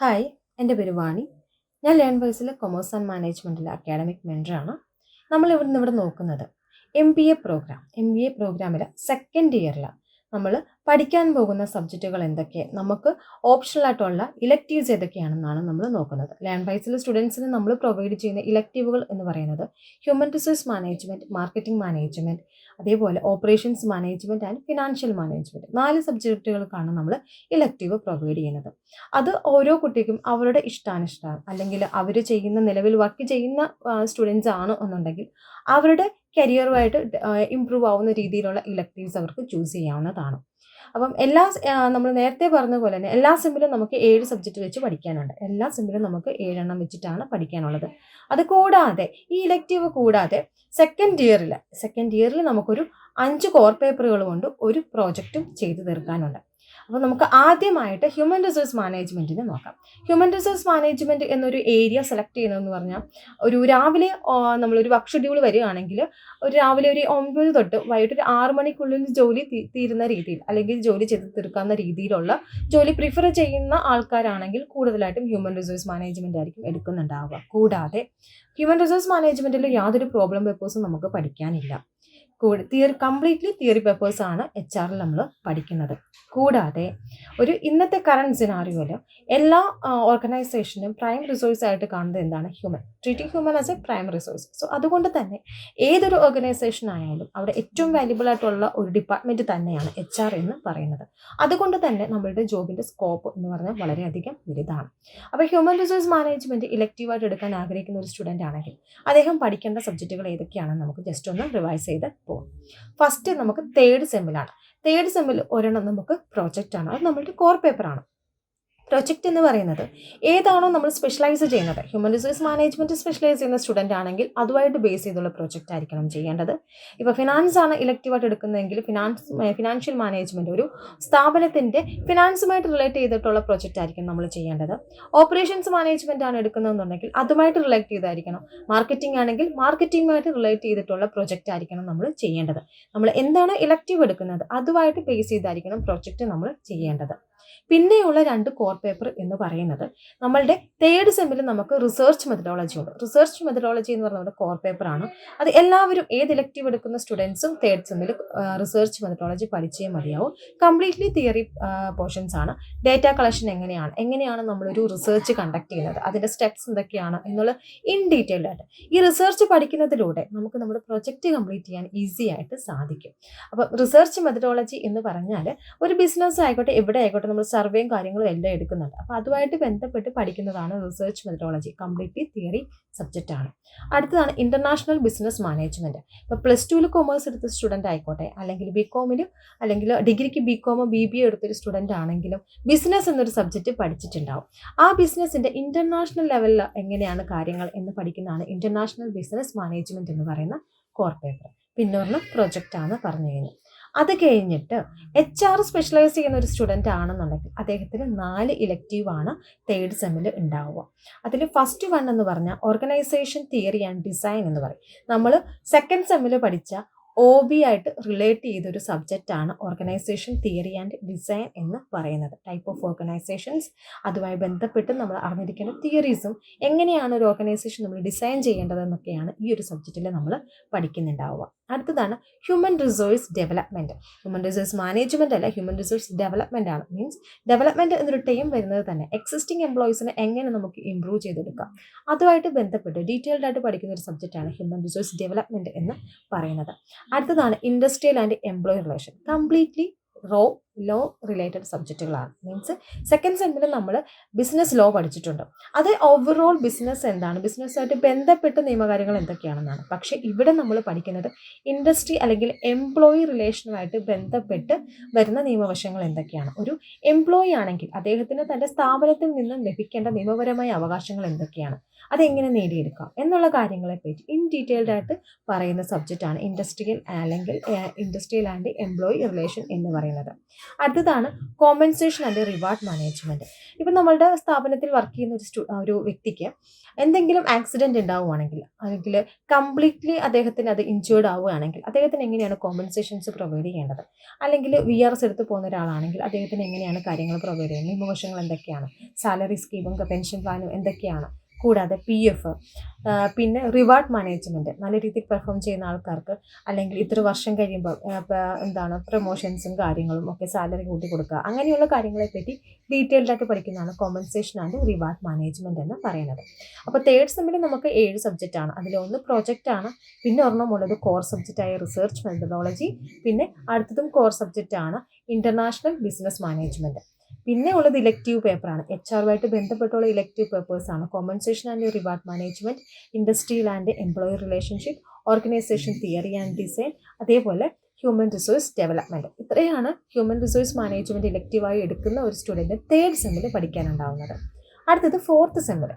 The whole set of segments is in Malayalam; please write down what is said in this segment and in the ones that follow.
ഹായ് എന്റെ പേര് വാണി. ഞാൻ ലേൺ വേഴ്സിലെ കൊമേഴ്സ് ആൻഡ് മാനേജ്മെന്റിലെ അക്കാഡമിക് മെന്ററാണ് നമ്മൾ ഇവിടുന്ന് ഇവിടെ നോക്കുന്നത് M B A program M B A പ്രോഗ്രാമിൽ സെക്കൻഡ് ഇയറിൽ നമ്മൾ പഠിക്കാൻ പോകുന്ന സബ്ജക്റ്റുകൾ എന്തൊക്കെ? നമുക്ക് ഓപ്ഷണൽ ആയിട്ടുള്ള ഇലക്റ്റീവ്സ് ഏതൊക്കെയാണെന്നാണ് നമ്മൾ നോക്കുന്നത്. ലാൻഡ് വൈസിലെ സ്റ്റുഡൻസിന് നമ്മൾ പ്രൊവൈഡ് ചെയ്യുന്ന ഇലക്റ്റീവുകൾ എന്ന് പറയുന്നത് human resource management marketing management അതേപോലെ operations management and financial management നാല് സബ്ജക്റ്റുകൾക്കാണ് നമ്മൾ ഇലക്റ്റീവ് പ്രൊവൈഡ് ചെയ്യുന്നത്. അത് ഓരോ കുട്ടിക്കും അവരുടെ ഇഷ്ടാനിഷ്ടം അല്ലെങ്കിൽ അവർ ചെയ്യുന്ന നിലവിൽ വർക്ക് ചെയ്യുന്ന സ്റ്റുഡൻസ് ആണ് എന്നുണ്ടെങ്കിൽ അവരുടെ കരിയറുമായിട്ട് ഇമ്പ്രൂവ് ആവുന്ന രീതിയിലുള്ള ഇലക്ടീവ്സ് അവർക്ക് ചൂസ് ചെയ്യാവുന്നതാണ്. അപ്പം എല്ലാ നമ്മൾ നേരത്തെ പറഞ്ഞ പോലെ തന്നെ എല്ലാ സെമ്മിലും നമുക്ക് ഏഴ് സബ്ജക്റ്റ് വെച്ച് പഠിക്കാനുണ്ട്. എല്ലാ സെമ്മിലും നമുക്ക് ഏഴെണ്ണം വെച്ചിട്ടാണ് പഠിക്കാനുള്ളത്. അത് കൂടാതെ ഈ ഇലക്റ്റീവ് കൂടാതെ സെക്കൻഡ് ഇയറിൽ സെക്കൻഡ് ഇയറിൽ നമുക്കൊരു അഞ്ച് കോർ പേപ്പറുകൾ കൊണ്ട് ഒരു പ്രോജക്റ്റും ചെയ്തു തീർക്കാനുണ്ട്. അപ്പോൾ നമുക്ക് ആദ്യമായിട്ട് ഹ്യൂമൻ റിസോഴ്സ് മാനേജ്മെന്റിനെ നോക്കാം. ഹ്യൂമൻ റിസോഴ്സ് മാനേജ്മെന്റ് എന്നൊരു ഏരിയ സെലക്ട് ചെയ്യുന്നതെന്ന് പറഞ്ഞാൽ ഒരു രാവിലെ നമ്മളൊരു വർക്ക് ഷെഡ്യൂൾ വരികയാണെങ്കിൽ ഒരു രാവിലെ ഒരു ഒമ്പത് തൊട്ട് വൈകിട്ട് ഒരു ആറ് മണിക്കുള്ളിൽ ജോലി തീരുന്ന രീതിയിൽ അല്ലെങ്കിൽ ജോലി ചെയ്ത് തീർക്കാവുന്ന രീതിയിലുള്ള ജോലി പ്രിഫർ ചെയ്യുന്ന ആൾക്കാരാണെങ്കിൽ കൂടുതലായിട്ടും ഹ്യൂമൻ റിസോഴ്സ് മാനേജ്മെന്റ് ആയിരിക്കും എടുക്കുന്നുണ്ടാവുക. കൂടാതെ ഹ്യൂമൻ റിസോഴ്സ് മാനേജ്മെന്റിൽ യാതൊരു പ്രോബ്ലം പേപ്പേഴ്സും നമുക്ക് പഠിക്കാനില്ല. കൂടി തിയറി കംപ്ലീറ്റ്ലി തിയറി പേപ്പേഴ്സാണ് എച്ച് ആറിൽ നമ്മൾ പഠിക്കുന്നത്. കൂടാതെ ഒരു ഇന്നത്തെ കറണ്ട് സിനാറിയോയിൽ എല്ലാ ഓർഗനൈസേഷനും പ്രൈം റിസോഴ്സ് ആയിട്ട് കാണുന്നത് എന്താണ്? Human treating human as a prime resource so അതുകൊണ്ട് തന്നെ ഏതൊരു ഓർഗനൈസേഷൻ ആയാലും അവിടെ ഏറ്റവും വാല്യുബിൾ ആയിട്ടുള്ള ഒരു ഡിപ്പാർട്ട്മെന്റ് തന്നെയാണ് എച്ച് ആർ എന്ന് പറയുന്നത്. അതുകൊണ്ട് തന്നെ നമ്മളുടെ ജോബിന്റെ സ്കോപ്പ് എന്ന് പറഞ്ഞാൽ വളരെയധികം വലുതാണ്. അപ്പോൾ ഹ്യൂമൻ റിസോഴ്സ് മാനേജ്മെന്റ് ഇലക്റ്റീവായിട്ട് എടുക്കാൻ ആഗ്രഹിക്കുന്ന ഒരു സ്റ്റുഡന്റ് ആണെങ്കിൽ അദ്ദേഹം പഠിക്കേണ്ട സബ്ജക്റ്റുകൾ ഏതൊക്കെയാണെന്ന് നമുക്ക് ജസ്റ്റ് ഒന്ന് റിവൈസ് ചെയ്ത് പോകാം. ഫസ്റ്റ് നമുക്ക് തേർഡ് സെമ്മിലാണ് തേർഡ് സെമ്മിൽ ഒരെണ്ണം നമുക്ക് പ്രോജക്റ്റ് ആണ്. അത് നമ്മളുടെ കോർ പേപ്പറാണ് പ്രൊജക്റ്റ് എന്ന് പറയുന്നത്. ഏതാണോ നമ്മൾ സ്പെഷ്യലൈസ് ചെയ്യുന്നത്. ഹ്യൂമൻ റിസോഴ്സ് മാനേജ്മെന്റ് സ്പെഷ്യലൈസ് ചെയ്യുന്ന സ്റ്റുഡന്റ് ആണെങ്കിൽ അതുമായിട്ട് ബേസ് ചെയ്തുള്ള പ്രൊജക്റ്റ് ആയിരിക്കണം ചെയ്യേണ്ടത്. ഇപ്പോൾ ഫിനാൻസ് ആണ് ഇലക്റ്റീവായിട്ട് എടുക്കുന്നതെങ്കിൽ ഫിനാൻസ് ഫിനാൻഷ്യൽ മാനേജ്മെന്റ് ഒരു സ്ഥാപനത്തിന്റെ ഫിനാൻസുമായിട്ട് റിലേറ്റ് ചെയ്തിട്ടുള്ള പ്രൊജക്റ്റ് ആയിരിക്കും നമ്മൾ ചെയ്യേണ്ടത്. ഓപ്പറേഷൻസ് മാനേജ്മെന്റ് ആണ് എടുക്കുന്നതെന്നുണ്ടെങ്കിൽ അതുമായിട്ട് റിലേറ്റ് ചെയ്തായിരിക്കണം. മാർക്കറ്റിംഗ് ആണെങ്കിൽ മാർക്കറ്റിംഗുമായിട്ട് റിലേറ്റ് ചെയ്തിട്ടുള്ള പ്രൊജക്റ്റ് ആയിരിക്കണം നമ്മൾ ചെയ്യേണ്ടത്. നമ്മൾ എന്താണ് ഇലക്റ്റീവ് എടുക്കുന്നത്? അതുമായിട്ട് ബേസ് ചെയ്തായിരിക്കണം പ്രൊജക്റ്റ് നമ്മൾ ചെയ്യേണ്ടത്. പിന്നെയുള്ള രണ്ട് കോർ പേപ്പർ എന്ന് പറയുന്നത് നമ്മളുടെ തേർഡ് സെമ്മിൽ നമുക്ക് റിസർച്ച് മെത്തഡോളജി ഉണ്ട്. റിസർച്ച് മെത്തഡോളജി എന്ന് പറയുന്നത് കോർ പേപ്പറാണ് അത് എല്ലാവരും ഏത് ഇലക്റ്റീവ് എടുക്കുന്ന സ്റ്റുഡൻസും തേർഡ് സെമ്മിൽ റിസർച്ച് മെത്തഡോളജി പഠിച്ചേ മതിയാവും. കംപ്ലീറ്റ്ലി തിയറി പോർഷൻസ് ആണ്. ഡേറ്റ കളക്ഷൻ എങ്ങനെയാണ്? എങ്ങനെയാണ് നമ്മളൊരു റിസർച്ച് കണ്ടക്ട് ചെയ്യുന്നത്? അതിന്റെ സ്റ്റെപ്സ് എന്തൊക്കെയാണ്? എന്നുള്ള ഇൻ ഡീറ്റെയിൽഡ് ആയിട്ട്. ഈ റിസർച്ച് പഠിക്കുന്നതിലൂടെ നമുക്ക് നമ്മുടെ പ്രൊജക്റ്റ് കംപ്ലീറ്റ് ചെയ്യാൻ ഈസി ആയിട്ട് സാധിക്കും. അപ്പം റിസർച്ച് മെത്തഡോളജി എന്ന് പറഞ്ഞാൽ ഒരു ബിസിനസ് ആയിക്കോട്ടെ എവിടെ ആയിക്കോട്ടെ നമ്മൾ സർവേയും കാര്യങ്ങളും എല്ലാം എടുക്കുന്നുണ്ട്. അപ്പോൾ അതുമായിട്ട് ബന്ധപ്പെട്ട് പഠിക്കുന്നതാണ് research methodology completely theory subject ആണ്. അടുത്തതാണ് ഇന്റർനാഷണൽ ബിസിനസ് മാനേജ്മെന്റ് ഇപ്പോൾ പ്ലസ് ടുവിൽ കൊമേഴ്സ് എടുത്ത സ്റ്റുഡന്റ് ആയിക്കോട്ടെ അല്ലെങ്കിൽ ബി കോമിലും അല്ലെങ്കിൽ ഡിഗ്രിക്ക് ബി കോമോ ബി ബി എടുത്തൊരു സ്റ്റുഡന്റ് ആണെങ്കിലും ബിസിനസ് എന്നൊരു സബ്ജക്റ്റ് പഠിച്ചിട്ടുണ്ടാവും. ആ ബിസിനസ്സിന്റെ ഇന്റർനാഷണൽ ലെവലിൽ എങ്ങനെയാണ് കാര്യങ്ങൾ എന്ന് പഠിക്കുന്നതാണ് ഇന്റർനാഷണൽ ബിസിനസ് മാനേജ്മെന്റ് എന്ന് പറയുന്ന കോർ പേപ്പർ പിന്നെ ഒന്ന് പ്രൊജക്റ്റാണ് പറഞ്ഞു കഴിഞ്ഞു. അത് കഴിഞ്ഞിട്ട് എച്ച് ആർ സ്പെഷ്യലൈസ് ചെയ്യുന്ന ഒരു സ്റ്റുഡന്റ് ആണെന്നുണ്ടെങ്കിൽ അദ്ദേഹത്തിന് നാല് ഇലക്റ്റീവ് ആണ് തേർഡ് സെമ്മിൽ ഉണ്ടാവുക. അതിൽ ഫസ്റ്റ് വൺ എന്ന് പറഞ്ഞാൽ ഓർഗനൈസേഷൻ തിയറി ആൻഡ് ഡിസൈൻ എന്ന് പറയും. നമ്മൾ സെക്കൻഡ് സെമ്മിൽ പഠിച്ച ഒ ബി ആയിട്ട് റിലേറ്റ് ചെയ്തൊരു സബ്ജക്റ്റാണ് ഓർഗനൈസേഷൻ തിയറി ആൻഡ് ഡിസൈൻ എന്ന് പറയുന്നത്. ടൈപ്പ് ഓഫ് ഓർഗനൈസേഷൻസ് അതുമായി ബന്ധപ്പെട്ട് നമ്മൾ അറിഞ്ഞിരിക്കേണ്ട തിയറീസും എങ്ങനെയാണ് ഒരു ഓർഗനൈസേഷൻ നമ്മൾ ഡിസൈൻ ചെയ്യേണ്ടതെന്നൊക്കെയാണ് ഈ ഒരു സബ്ജക്റ്റിൽ നമ്മൾ പഠിക്കുന്നുണ്ടാവുക. അടുത്തതാണ് human resource development human resource management അല്ല ഹ്യൂമൻ റിസോഴ്സ് ഡെവലപ്മെന്റ് ആണ്. മീൻസ് ഡെവലപ്മെന്റ് എന്നൊരു ടൈം വരുന്നത് തന്നെ. എക്സിസ്റ്റിംഗ് എംപ്ലോയീസിനെ എങ്ങനെ നമുക്ക് ഇമ്പ്രൂവ് ചെയ്തെടുക്കാം? അതുമായിട്ട് ബന്ധപ്പെട്ട് ഡീറ്റെയിൽഡ് ആയിട്ട് പഠിക്കുന്ന ഒരു സബ്ജക്റ്റാണ് ഹ്യൂമൻ റിസോഴ്സ് ഡെവലപ്മെന്റ് എന്ന് പറയുന്നത്. അടുത്തതാണ് industrial and employee relation completely raw law related സബ്ജക്റ്റുകളാണ് means second സെമ്മിൽ നമ്മൾ ബിസിനസ് ലോ പഠിച്ചിട്ടുണ്ട്. അത് ഓവറോൾ ബിസിനസ് എന്താണ്? ബിസിനസ്സായിട്ട് ബന്ധപ്പെട്ട നിയമകാര്യങ്ങൾ എന്തൊക്കെയാണെന്നാണ്. പക്ഷേ ഇവിടെ നമ്മൾ പഠിക്കുന്നത് ഇൻഡസ്ട്രി അല്ലെങ്കിൽ എംപ്ലോയി റിലേഷനുമായിട്ട് ബന്ധപ്പെട്ട് വരുന്ന നിയമവശങ്ങൾ എന്തൊക്കെയാണ്? ഒരു എംപ്ലോയി ആണെങ്കിൽ അദ്ദേഹത്തിന് തന്റെ സ്ഥാപനത്തിൽ നിന്നും ലഭിക്കേണ്ട നിയമപരമായ അവകാശങ്ങൾ എന്തൊക്കെയാണ്? അതെങ്ങനെ നേടിയെടുക്കാം എന്നുള്ള കാര്യങ്ങളെപ്പറ്റി ഇൻ ഡീറ്റെയിൽഡ് ആയിട്ട് പറയുന്ന സബ്ജക്റ്റാണ് ഇൻഡസ്ട്രിയൽ അല്ലെങ്കിൽ ഇൻഡസ്ട്രിയൽ ആൻഡ് എംപ്ലോയി റിലേഷൻ എന്ന് പറയുന്നത്. അടുത്തതാണ് കോമ്പൻസേഷൻ ആൻഡ് റിവാർഡ് മാനേജ്മെന്റ് ഇപ്പം നമ്മളുടെ സ്ഥാപനത്തിൽ വർക്ക് ചെയ്യുന്ന ഒരു സ്റ്റു ഒരു വ്യക്തിക്ക് എന്തെങ്കിലും ആക്സിഡന്റ് ഉണ്ടാവുകയാണെങ്കിൽ അല്ലെങ്കിൽ കംപ്ലീറ്റ്ലി അദ്ദേഹത്തിന് അത് ഇഞ്ചേർഡ് ആവുകയാണെങ്കിൽ അദ്ദേഹത്തിന് എങ്ങനെയാണ് കോമ്പൻസേഷൻസ് പ്രൊവൈഡ് ചെയ്യേണ്ടത്? അല്ലെങ്കിൽ വി ആർ എസ് എടുത്ത് പോകുന്ന ഒരാളാണെങ്കിൽ അദ്ദേഹത്തിന് എങ്ങനെയാണ് കാര്യങ്ങൾ പ്രൊവൈഡ് ചെയ്യുന്നത്? നിയമവശങ്ങൾ എന്തൊക്കെയാണ്? സാലറി സ്കീമും പെൻഷൻ പ്ലാനും എന്തൊക്കെയാണ്? കൂടാതെ പി എഫ് പിന്നെ റിവാർഡ് മാനേജ്മെന്റ് നല്ല രീതിയിൽ പെർഫോം ചെയ്യുന്ന ആൾക്കാർക്ക് അല്ലെങ്കിൽ ഇത്ര വർഷം കഴിയുമ്പോൾ എന്താണ് പ്രൊമോഷൻസും കാര്യങ്ങളും ഒക്കെ സാലറി കൂട്ടി കൊടുക്കുക. അങ്ങനെയുള്ള കാര്യങ്ങളെപ്പറ്റി ഡീറ്റെയിൽഡ് ആയിട്ട് പഠിക്കുന്നതാണ് കോമ്പൻസേഷൻ ആൻഡ് റിവാർഡ് മാനേജ്മെന്റ് എന്ന് പറയുന്നത്. അപ്പോൾ തേർഡ് സെമ്മിൽ നമുക്ക് ഏഴ് സബ്ജക്റ്റാണ് അതിലൊന്ന് പ്രോജക്റ്റാണ് പിന്നെ ഒരെണ്ണമുള്ളത് കോർ സബ്ജക്റ്റായ റിസർച്ച് മെത്തഡോളജി പിന്നെ അടുത്തതും കോർ സബ്ജക്റ്റാണ് ഇന്റർനാഷണൽ ബിസിനസ് മാനേജ്മെന്റ് പിന്നെ ഉള്ളത് ഇലക്റ്റീവ് പേപ്പറാണ് എച്ച് ആറുമായിട്ട് ബന്ധപ്പെട്ടുള്ള elective പേപ്പേഴ്സാണ് compensation and reward management industrial and employee relationship organisation theory and design അതേപോലെ ഹ്യൂമൻ റിസോഴ്സ് ഡെവലപ്മെന്റ് ഇത്രയാണ് ഹ്യൂമൻ റിസോഴ്സ് മാനേജ്മെന്റ് ഇലക്റ്റീവായി എടുക്കുന്ന ഒരു സ്റ്റുഡന്റ് തേർഡ് സെമ്മിൽ പഠിക്കാനുണ്ടാവുന്നത്. അടുത്തത് ഫോർത്ത് സെമ്മിൽ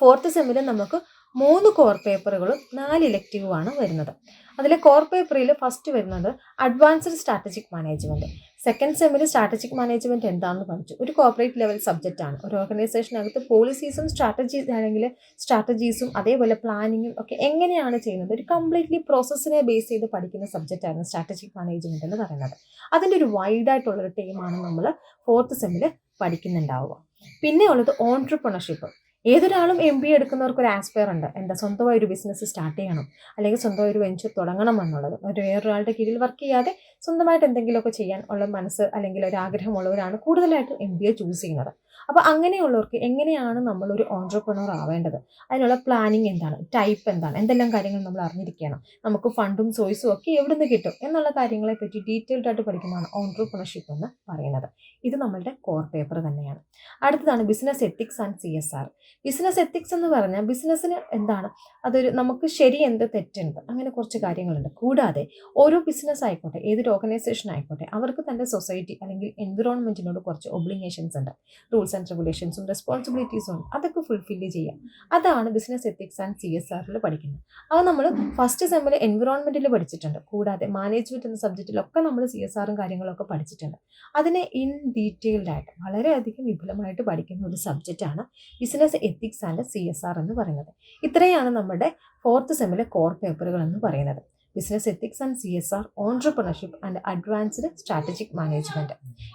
ഫോർത്ത് സെമ്മിൽ നമുക്ക് മൂന്ന് കോർ പേപ്പറുകളും നാല് ഇലക്റ്റീവുമാണ് വരുന്നത്. അതിലെ കോർ പേപ്പറിൽ ഫസ്റ്റ് വരുന്നത് അഡ്വാൻസ്ഡ് സ്ട്രാറ്റജിക് മാനേജ്മെന്റ് സെക്കൻഡ് സെമ്മിൽ സ്ട്രാറ്റജിക് മാനേജ്മെന്റ് എന്താണെന്ന് പഠിച്ചു ഒരു കോർപ്പറേറ്റ് ലെവൽ സബ്ജക്റ്റ് ആണ്. ഒരു ഓർഗനൈസേഷനകത്ത് പോളിസീസും സ്ട്രാറ്റജീസ് അല്ലെങ്കിൽ സ്ട്രാറ്റജീസും അതേപോലെ പ്ലാനിങ്ങും ഒക്കെ എങ്ങനെയാണ് ചെയ്യുന്നത്? ഒരു കംപ്ലീറ്റ്ലി പ്രോസസ്സിനെ ബേസ് ചെയ്ത് പഠിക്കുന്ന സബ്ജക്റ്റ് ആയിരുന്നു സ്ട്രാറ്റജിക് മാനേജ്മെന്റ് എന്ന് പറയുന്നത്. അതിന്റെ ഒരു വൈഡായിട്ടുള്ളൊരു ടീമാണ് നമ്മൾ ഫോർത്ത് സെമ്മിൽ പഠിക്കുന്നുണ്ടാവുക. പിന്നെ ഉള്ളത് ഓൺട്രപ്രണർഷിപ്പ് ഏതൊരാളും എം ബി എടുക്കുന്നവർക്ക് ഒരു ആസ്പയർ ഉണ്ട്. എന്താ? സ്വന്തമായി ഒരു ബിസിനസ് സ്റ്റാർട്ട് ചെയ്യണം. അല്ലെങ്കിൽ സ്വന്തമായി ഒരു വെഞ്ചർ തുടങ്ങണം എന്നുള്ളത്. ഒരു വേറൊരാളുടെ കീഴിൽ വർക്ക് ചെയ്യാതെ സ്വന്തമായിട്ട് എന്തെങ്കിലുമൊക്കെ ചെയ്യാൻ ഉള്ള മനസ്സ് അല്ലെങ്കിൽ ഒരു ആഗ്രഹമുള്ളവരാണ് കൂടുതലായിട്ടും എം ബി എ ചൂസ് ചെയ്യുന്നത്. അപ്പോൾ അങ്ങനെയുള്ളവർക്ക് എങ്ങനെയാണ് നമ്മൾ ഒരു ഓൺട്രപ്രണർ ആവേണ്ടത്? അതിനുള്ള പ്ലാനിങ് എന്താണ്? ടൈപ്പ് എന്താണ്? എന്തെല്ലാം കാര്യങ്ങൾ നമ്മൾ അറിഞ്ഞിരിക്കണം? നമുക്ക് ഫണ്ടും സോഴ്സും ഒക്കെ എവിടുന്ന് കിട്ടും? എന്നുള്ള കാര്യങ്ങളെ പറ്റി ഡീറ്റെയിൽഡ് ആയിട്ട് പഠിക്കുന്നതാണ് ഓൺട്രപ്രണർഷിപ്പ് എന്ന് പറയുന്നത്. ഇത് നമ്മളുടെ കോർ പേപ്പർ തന്നെയാണ്. അടുത്തതാണ് business ethics and C S R business ethics എന്ന് പറഞ്ഞാൽ ബിസിനസ്സിന് എന്താണ്? അതൊരു നമുക്ക് ശരി എന്ത് തെറ്റുണ്ട് അങ്ങനെ കുറച്ച് കാര്യങ്ങളുണ്ട്. കൂടാതെ ഓരോ ബിസിനസ് ആയിക്കോട്ടെ ഏതൊരു ഓർഗനൈസേഷൻ ആയിക്കോട്ടെ അവർക്ക് തന്റെ സൊസൈറ്റി അല്ലെങ്കിൽ എൻവിറോൺമെന്റിനോട് കുറച്ച് ഒബ്ലിഗേഷൻസ് ഉണ്ട്. റൂൾസ് ആൻഡ് റെഗുലേഷൻസും റെസ്പോൺസിബിലിറ്റീസും ഉണ്ട് അതൊക്കെ ഫുൾഫില്ല് ചെയ്യാം. അതാണ് business ethics and C S ആറിൽ പഠിക്കുന്നത്. അത് നമ്മൾ ഫസ്റ്റ് സെമ്മിൽ എൻവിറോൺമെന്റിൽ പഠിച്ചിട്ടുണ്ട്. കൂടാതെ മാനേജ്മെന്റ് എന്ന സബ്ജക്റ്റിലൊക്കെ നമ്മൾ സി എസ് ആറും കാര്യങ്ങളൊക്കെ പഠിച്ചിട്ടുണ്ട്. അതിനെ ഇൻ ഡീറ്റെയിൽഡ് ആയിട്ട് വളരെയധികം വിപുലമായിട്ട് പഠിക്കുന്ന ഒരു സബ്ജക്റ്റാണ് business ethics and C S R എന്ന് പറയുന്നത്. ഇത്രയാണ് നമ്മുടെ ഫോർത്ത് സെമ്മിലെ കോർ പേപ്പറുകൾ എന്ന് പറയുന്നത്. Business ethics and C S R entrepreneurship and advanced strategic management